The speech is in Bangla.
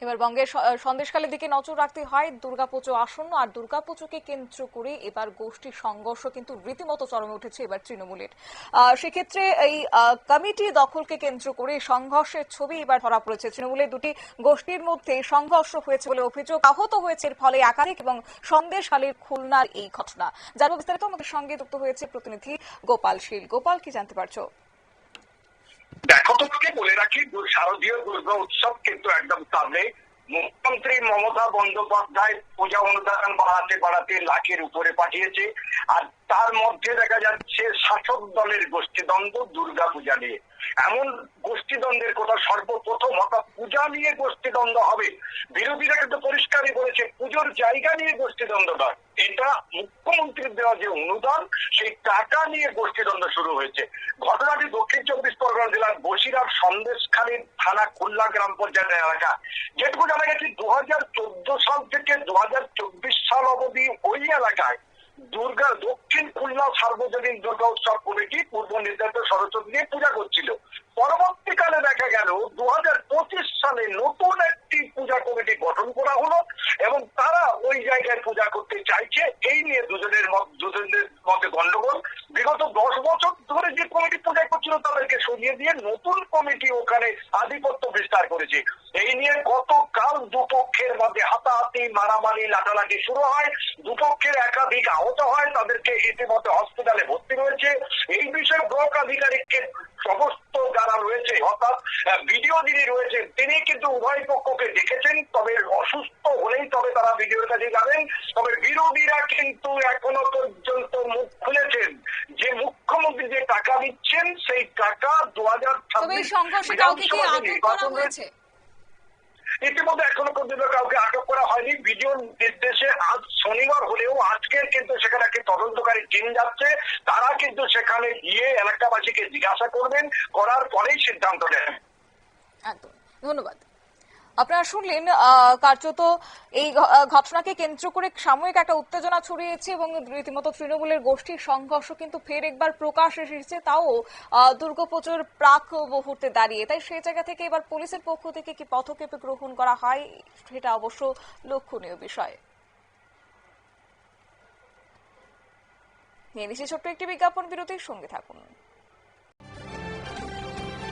এবার বঙ্গের স- সন্দেশখালীর দিকে নজর রাখতে হয়। দুর্গাপুজো আসন্ন আর দুর্গাপুজোকে কেন্দ্র করে এবার গোষ্ঠী সংঘর্ষ কিন্তু রীতিমতো চরমে উঠেছে এবার তৃণমূলের। সেক্ষেত্রে এই কমিটি দখলকে কেন্দ্র করে সংঘর্ষের ছবি এবার ধরা পড়েছে। তৃণমূলের দুটি গোষ্ঠীর মধ্যে সংঘর্ষ হয়েছে বলে অভিযোগ আহত হয়েছে এর ফলে একাধিক এবং সন্দেশখালীর খুলনার এই ঘটনা। জানব বিস্তারিত আমাদের সঙ্গে যুক্ত হয়েছে প্রতিনিধি গোপাল শীল। গোপাল, কি জানতে পারছ? দেখো বলে রাখি শারদীয় দুর্গা উৎসব কিন্তু একদম সামনে। মুখ্যমন্ত্রী মমতা বন্দ্যোপাধ্যায় পূজা অনুদান বাড়াতে বাড়াতে লাখের উপরে পাঠিয়েছে। আর তার মধ্যে দেখা যাচ্ছে শাসক দলের গোষ্ঠীদ্বন্দ্ব দুর্গা পূজা নিয়ে। এমন গোষ্ঠীদ্বন্দ্বের কথা সর্বপ্রথম, অর্থাৎ পূজা নিয়ে গোষ্ঠীদ্বন্দ্ব হবে। বিরোধীরা কিন্তু পরিষ্কারই বলেছে, পুজোর জায়গা নিয়ে গোষ্ঠীদ্বন্দ্ব নয়। এটা মুখ্যমন্ত্রীর দেওয়া যে অনুদান, সেই টাকা নিয়ে গোষ্ঠীদ্বন্দ্ব শুরু হয়েছে। ঘটনাটি দক্ষিণ চব্বিশ পরগনা জেলার বসিরহাট সন্দেশখালীর থানা খুলনা গ্রাম পঞ্চায়েত এলাকা। যেটুকু জানা গেছে দু সাল থেকে দু সাল অবধি ওই এলাকায় দুর্গা দক্ষিণ খুলনা সার্বজনীন দুর্গা উৎসব কমিটি পূর্ব নির্ধারিত সরস্বতী দিয়ে পূজা করছিল। পরবর্তীকালে দেখা গেল দু হাজার পঁচিশ সালে নতুন একটি পূজা কমিটি গঠন করা হলো এবং তারা ওই জায়গায় পূজা করতে চাইছে। এই নিয়ে দুজনের দুজনের মধ্যে গন্ডগোল। বিগত দশ বছর ধরে যে কমিটি পূজা করছিল তাদেরকে সরিয়ে দিয়ে নতুন কমিটি ওখানে আধিপত্য বিস্তার করেছে। এই নিয়ে গতকাল দুপক্ষের মধ্যে হাতাহাতি, মারামারি, লাটালাটি শুরু হয়। দুপক্ষের একাধিক আহত হয়। তাদেরকে ইতিমধ্যে হসপিটালে ভর্তি রয়েছে। এই বিষয়ে ব্লক আধিকারিককে সমস্ত যারা ভিডিও যিনি রয়েছেন তিনি কিন্তু উভয় পক্ষকে দেখেছেন তবে অসুস্থ হলেই তবে তারা ভিডিওর কাছে যাবেন। তবে বিরোধীরা কিন্তু এখনও পর্যন্ত মুখ খুলেছেন। যে মুখ্যমন্ত্রী যে টাকা দিচ্ছেন সেই টাকা দু হাজার হয়েছে? ইতিমধ্যে এখনও পর্যন্ত কাউকে আটক করা হয়নি। ভিডিও নির্দেশে আজ শনিবার হলেও আজকের কিন্তু সেখানে একটি তদন্তকারী টিম যাচ্ছে। তারা কিন্তু সেখানে গিয়ে এলাকাবাসীকে জিজ্ঞাসা করবেন করার পরেই সিদ্ধান্ত নেন। একদম। ধন্যবাদ। আপনারা শুনলেন কার্যত এই ঘটনাকে কেন্দ্র করে সাময়িক একটা উত্তেজনা ছড়িয়েছে এবং রীতিমতো তৃণমূলের গোষ্ঠীর সংঘর্ষ কিন্তু ফের একবার প্রকাশ এসেছে, তাও দুর্গাপুজোর প্রাক মুহূর্তে দাঁড়িয়ে। তাই সেই জায়গা থেকে এবার পুলিশের পক্ষ থেকে কি পদক্ষেপ গ্রহণ করা হয়, সেটা অবশ্য লক্ষণীয় বিষয়। নিয়ে ছোট্ট একটি বিজ্ঞাপন বিরতির সঙ্গে থাকুন।